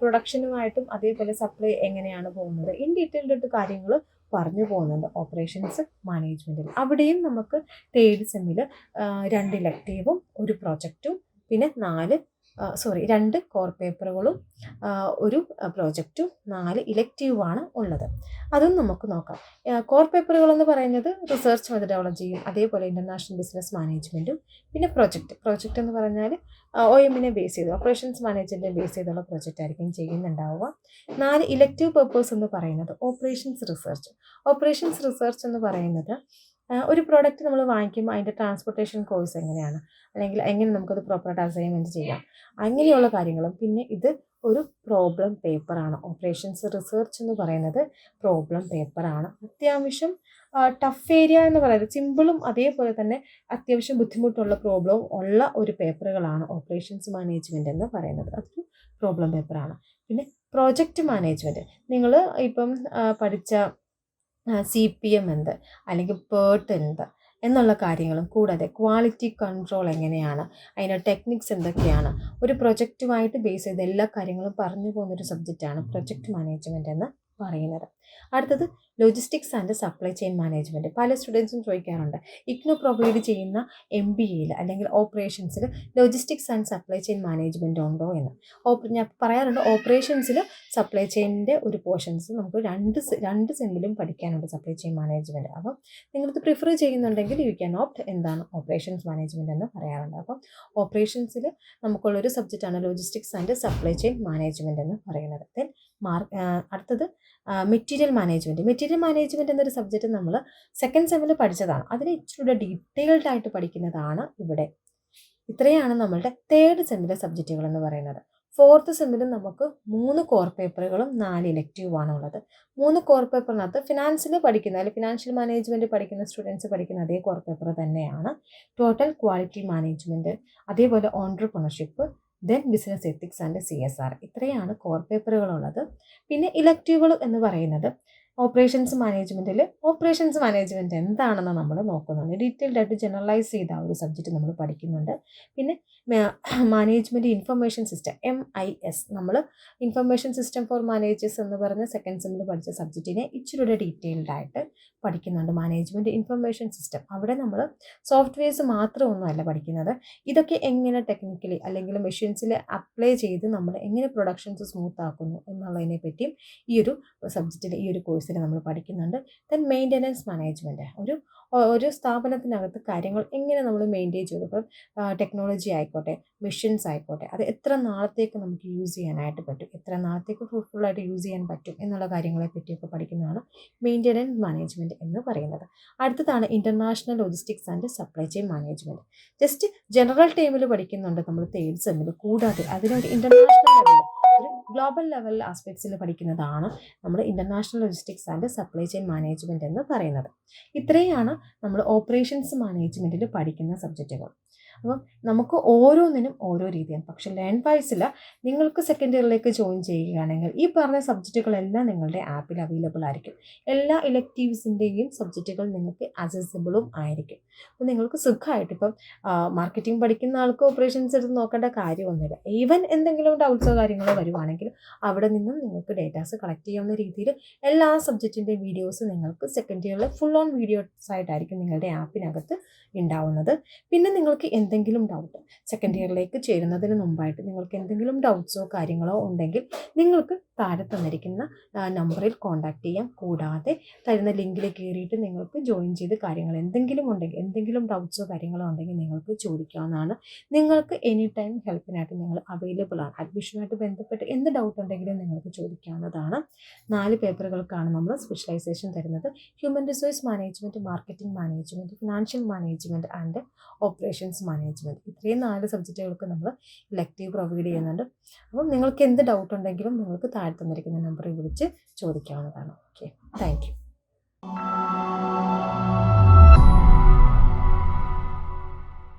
പ്രൊഡക്ഷനുമായിട്ടും അതേപോലെ സപ്ലൈ എങ്ങനെയാണ് പോകുന്നത്? ഇൻ ഡീറ്റെയിൽഡ് കാര്യങ്ങൾ പറഞ്ഞു പോകുന്നുണ്ട്. ഓപ്പറേഷൻസ് മാനേജ്മെന്റിൽ അവിടെയും നമുക്ക് തേർഡ് സെമ്മിൽ രണ്ട് ഇലക്റ്റീവും ഒരു പ്രോജക്റ്റും പിന്നെ നാല് സോറി രണ്ട് കോർ പേപ്പറുകളും ഒരു പ്രോജക്റ്റും നാല് ഇലക്റ്റീവാണ് ഉള്ളത്. അതും നമുക്ക് നോക്കാം. കോർ പേപ്പറുകൾ എന്ന് പറയുന്നത് റിസർച്ച് മെത്തഡോളജിയും അതേപോലെ ഇന്റർനാഷണൽ ബിസിനസ് മാനേജ്മെന്റും പിന്നെ പ്രോജക്റ്റ് പ്രോജക്റ്റ് എന്ന് പറഞ്ഞാൽ ഒ എമ്മിനെ ബേസ് ചെയ്ത്. ഓപ്പറേഷൻസ് മാനേജ്മെന്റിനെ ബേസ് ചെയ്തുള്ള പ്രോജക്റ്റ് ആയിരിക്കും ചെയ്യുന്നുണ്ടാവുക. നാല് ഇലക്റ്റീവ് പേപ്പേഴ്സ് എന്ന് പറയുന്നത് ഓപ്പറേഷൻസ് റിസർച്ച് ഓപ്പറേഷൻസ് റിസർച്ച് എന്ന് പറയുന്നത് ഒരു പ്രോഡക്റ്റ് നമ്മൾ വാങ്ങിക്കുമ്പോൾ അതിന്റെ ട്രാൻസ്പോർട്ടേഷൻ കോഴ്സ് എങ്ങനെയാണ്? അല്ലെങ്കിൽ എങ്ങനെ നമുക്കത് പ്രോപ്പറായിട്ട് അസൈൻമെന്റ് ചെയ്യാം? അങ്ങനെയുള്ള കാര്യങ്ങളും. പിന്നെ ഇത് ഒരു പ്രോബ്ലം പേപ്പറാണ് ഓപ്പറേഷൻസ് റിസർച്ച് എന്ന് പറയുന്നത് പ്രോബ്ലം പേപ്പറാണ് അത്യാവശ്യം ടഫ് ഏരിയ എന്ന് പറയുന്നത് സിമ്പിളും അതേപോലെ തന്നെ അത്യാവശ്യം ബുദ്ധിമുട്ടുള്ള പ്രോബ്ലവും ഉള്ള ഒരു പേപ്പറുകളാണ് ഓപ്പറേഷൻസ് മാനേജ്മെന്റ് എന്ന് പറയുന്നത്. അതൊരു പ്രോബ്ലം പേപ്പറാണ് പിന്നെ പ്രോജക്റ്റ് മാനേജ്മെന്റ് നിങ്ങൾ ഇപ്പം പഠിച്ച സി പി എം എന്ത്? അല്ലെങ്കിൽ പേർട്ട് എന്ത്? എന്നുള്ള കാര്യങ്ങളും കൂടാതെ ക്വാളിറ്റി കൺട്രോൾ എങ്ങനെയാണ്? അതിന്റെ ടെക്നിക്സ് എന്തൊക്കെയാണ്? ഒരു പ്രൊജക്റ്റുമായിട്ട് ബേസ് ചെയ്ത് എല്ലാ കാര്യങ്ങളും പറഞ്ഞു പോകുന്നൊരു സബ്ജക്റ്റാണ് പ്രൊജക്റ്റ് മാനേജ്മെന്റ് എന്ന് പറയുന്നത്. അടുത്തത് logistics and supply chain management പല സ്റ്റുഡൻസും ചോദിക്കാറുണ്ട് ഇഗ്നോ പ്രൊവൈഡ് ചെയ്യുന്ന എം ബി എയിൽ അല്ലെങ്കിൽ ഓപ്പറേഷൻസിൽ logistics and supply chain management ഉണ്ടോ എന്ന്. ഓപ്പ ഞാൻ പറയാറുണ്ട് ഓപ്പറേഷൻസിൽ സപ്ലൈ ചെയിനിന്റെ ഒരു പോർഷൻസ് നമുക്ക് രണ്ട് രണ്ട് സെമ്മിലും പഠിക്കാനുണ്ട് സപ്ലൈ ചെയിൻ മാനേജ്മെന്റ് അപ്പം നിങ്ങളിത് പ്രിഫർ ചെയ്യുന്നുണ്ടെങ്കിൽ യു ക്യാൻ ഓപ്റ്റ് എന്താണ് ഓപ്പറേഷൻസ് മാനേജ്മെന്റ് എന്ന് പറയാറുണ്ട്. അപ്പം ഓപ്പറേഷൻസിൽ നമുക്കുള്ളൊരു സബ്ജക്റ്റാണ് logistics and supply chain management എന്ന് പറയുന്നത്. ദെൻ മാർക്ക് അടുത്തത് മെറ്റീരിയൽ മാനേജ്മെന്റ് മെറ്റീരിയൽ മാനേജ്മെന്റ് എന്നൊരു സബ്ജക്റ്റ് നമ്മൾ സെക്കൻഡ് സെമ്മിൽ പഠിച്ചതാണ്. അതിനെ ഇച്ചിരി ഡീറ്റെയിൽഡ് ആയിട്ട് പഠിക്കുന്നതാണ് ഇവിടെ. ഇത്രയാണ് നമ്മളുടെ തേർഡ് സെമ്മിലെ സബ്ജക്റ്റുകൾ എന്ന് പറയുന്നത്. ഫോർത്ത് സെമ്മിലും നമുക്ക് മൂന്ന് കോർ പേപ്പറുകളും നാല് ഇലക്റ്റീവാണ് ഉള്ളത് മൂന്ന് കോർ പേപ്പറിനകത്ത് ഫിനാൻസിൽ പഠിക്കുന്ന അല്ലെങ്കിൽ ഫിനാൻഷ്യൽ മാനേജ്മെന്റ് പഠിക്കുന്ന സ്റ്റുഡൻസ് പഠിക്കുന്ന അതേ കോർ പേപ്പർ തന്നെയാണ്. ടോട്ടൽ ക്വാളിറ്റി മാനേജ്മെന്റ് അതേപോലെ entrepreneurship then business ethics and C S R ഇത്രയാണ് കോർ പേപ്പറുകളുള്ളത് പിന്നെ ഇലക്റ്റീവുകൾ എന്ന് പറയുന്നത്. ഓപ്പറേഷൻസ് മാനേജ്മെന്റിൽ ഓപ്പറേഷൻസ് മാനേജ്മെന്റ് എന്താണെന്ന് നമ്മൾ നോക്കുന്നുണ്ട്. ഡീറ്റെയിൽഡ് ആയിട്ട് ജനറലൈസ് ചെയ്ത ഒരു സബ്ജക്റ്റ് നമ്മൾ പഠിക്കുന്നുണ്ട്. പിന്നെ management information system M I S നമ്മൾ ഇൻഫർമേഷൻ സിസ്റ്റം ഫോർ മാനേജേഴ്സ് എന്ന് പറഞ്ഞ സെക്കൻഡ് സെമ്മിൽ പഠിച്ച സബ്ജക്റ്റിനെ ഇച്ചിരി ഡീറ്റെയിൽഡ് ആയിട്ട് പഠിക്കുന്നുണ്ട്. മാനേജ്മെന്റ് ഇൻഫർമേഷൻ സിസ്റ്റം അവിടെ നമ്മൾ സോഫ്റ്റ്വെയർസ് മാത്രമൊന്നുമല്ല പഠിക്കുന്നത്. ഇതൊക്കെ എങ്ങനെ ടെക്നിക്കലി അല്ലെങ്കിൽ മെഷീൻസിൽ അപ്ലൈ ചെയ്ത് നമ്മൾ എങ്ങനെ പ്രൊഡക്ഷൻസ് സ്മൂത്ത് ആക്കുന്നു എന്നുള്ളതിനെ പറ്റിയും ഈ ഒരു സബ്ജക്റ്റിൽ ഈ ഒരു കോഴ്സിൽ നമ്മൾ പഠിക്കുന്നുണ്ട്. ദെൻ മെയിന്റനൻസ് മാനേജ്മെന്റ് ഒരു ഒരു സ്ഥാപനത്തിനകത്ത് കാര്യങ്ങൾ എങ്ങനെ നമ്മൾ മെയിന്റെയിൻ ചെയ്തു? ഇപ്പം ടെക്നോളജി ആയിക്കോട്ടെ മെഷീൻസ് ആയിക്കോട്ടെ അത് എത്ര നാളത്തേക്ക് നമുക്ക് യൂസ് ചെയ്യാനായിട്ട് പറ്റും? എത്ര നാളത്തേക്ക് ഫ്രൂട്ട്ഫുള്ളായിട്ട് യൂസ് ചെയ്യാൻ പറ്റും? എന്നുള്ള കാര്യങ്ങളെ പറ്റിയൊക്കെ പഠിക്കുന്നതാണ് മെയിന്റനൻസ് മാനേജ്മെന്റ് എന്ന് പറയുന്നത്. അടുത്തതാണ് international logistics and supply chain management just general ടൈമിൽ പഠിക്കുന്നുണ്ട് നമ്മൾ തേർഡ് സെമ്മിൽ കൂടാതെ അതിനൊരു ഇന്റർനാഷണൽ ലെവലിൽ ഗ്ലോബൽ ലെവൽ ആസ്പെക്ട്സിൽ പഠിക്കുന്നതാണ് നമ്മൾ international logistics and supply chain management എന്ന് പറയുന്നത്. ഇത്രയാണ് നമ്മൾ ഓപ്പറേഷൻസ് മാനേജ്മെന്റിൽ പഠിക്കുന്ന സബ്ജക്റ്റുകൾ അപ്പം നമുക്ക് ഓരോന്നിനും ഓരോ രീതിയാണ്. പക്ഷെ ലേൺ വൈസിൽ നിങ്ങൾക്ക് സെക്കൻഡ് ഇയറിലേക്ക് ജോയിൻ ചെയ്യുകയാണെങ്കിൽ ഈ പറഞ്ഞ സബ്ജക്റ്റുകളെല്ലാം നിങ്ങളുടെ ആപ്പിൽ അവൈലബിൾ ആയിരിക്കും. എല്ലാ ഇലക്റ്റീവ്സിന്റെയും സബ്ജക്റ്റുകൾ നിങ്ങൾക്ക് അസസിബിളും ആയിരിക്കും. അപ്പോൾ നിങ്ങൾക്ക് സുഖമായിട്ട് ഇപ്പം മാർക്കറ്റിംഗ് പഠിക്കുന്ന ആൾക്ക് ഓപ്പറേഷൻസ് എടുത്ത് നോക്കേണ്ട കാര്യമൊന്നുമില്ല. ഈവൻ എന്തെങ്കിലും ഡൗട്ട്സോ കാര്യങ്ങളോ വരുവാണെങ്കിൽ അവിടെ നിന്നും നിങ്ങൾക്ക് ഡേറ്റാസ് കളക്ട് ചെയ്യാവുന്ന രീതിയിൽ എല്ലാ സബ്ജക്റ്റിന്റെ വീഡിയോസ് നിങ്ങൾക്ക് സെക്കൻഡ് ഇയറിൽ ഫുൾ ഓൺ വീഡിയോസ് ആയിട്ടായിരിക്കും നിങ്ങളുടെ ആപ്പിനകത്ത് ഉണ്ടാവുന്നത്. പിന്നെ നിങ്ങൾക്ക് എന്തെങ്കിലും ഡൗട്ട് സെക്കൻഡ് ഇയറിലേക്ക് ചേരുന്നതിന് മുമ്പായിട്ട് നിങ്ങൾക്ക് എന്തെങ്കിലും ഡൗട്ട്സോ കാര്യങ്ങളോ ഉണ്ടെങ്കിൽ നിങ്ങൾക്ക് താഴെ തന്നിരിക്കുന്ന നമ്പറിൽ കോൺടാക്റ്റ് ചെയ്യാം. കൂടാതെ തരുന്ന ലിങ്കിൽ കയറിയിട്ട് നിങ്ങൾക്ക് ജോയിൻ ചെയ്ത് കാര്യങ്ങൾ എന്തെങ്കിലും ഉണ്ടെങ്കിൽ എന്തെങ്കിലും ഡൗട്ട്സോ കാര്യങ്ങളോ ഉണ്ടെങ്കിൽ നിങ്ങൾക്ക് ചോദിക്കാവുന്നതാണ്. നിങ്ങൾക്ക് എനി ടൈം ഹെൽപ്പിനായിട്ട് ഞങ്ങൾ അവൈലബിൾ ആണ്. അഡ്മിഷനുമായിട്ട് ബന്ധപ്പെട്ട് എന്ത് ഡൗട്ട് ഉണ്ടെങ്കിലും നിങ്ങൾക്ക് ചോദിക്കാവുന്നതാണ്. നാല് പേപ്പറുകൾക്കാണ് നമ്മൾ സ്പെഷ്യലൈസേഷൻ തരുന്നത്. Human resource management marketing management financial management and operations management ഇത്രയും നാല് സബ്ജക്റ്റുകൾക്ക് നമ്മൾ ഇലക്റ്റീവ് പ്രൊവൈഡ് ചെയ്യുന്നുണ്ട്. അപ്പം നിങ്ങൾക്ക് എന്ത് ഡൗട്ട് ഉണ്ടെങ്കിലും നിങ്ങൾക്ക് താഴെ തന്നിരിക്കുന്ന നമ്പറിൽ വിളിച്ച് ചോദിക്കാവുന്നതാണ്. Okay thank you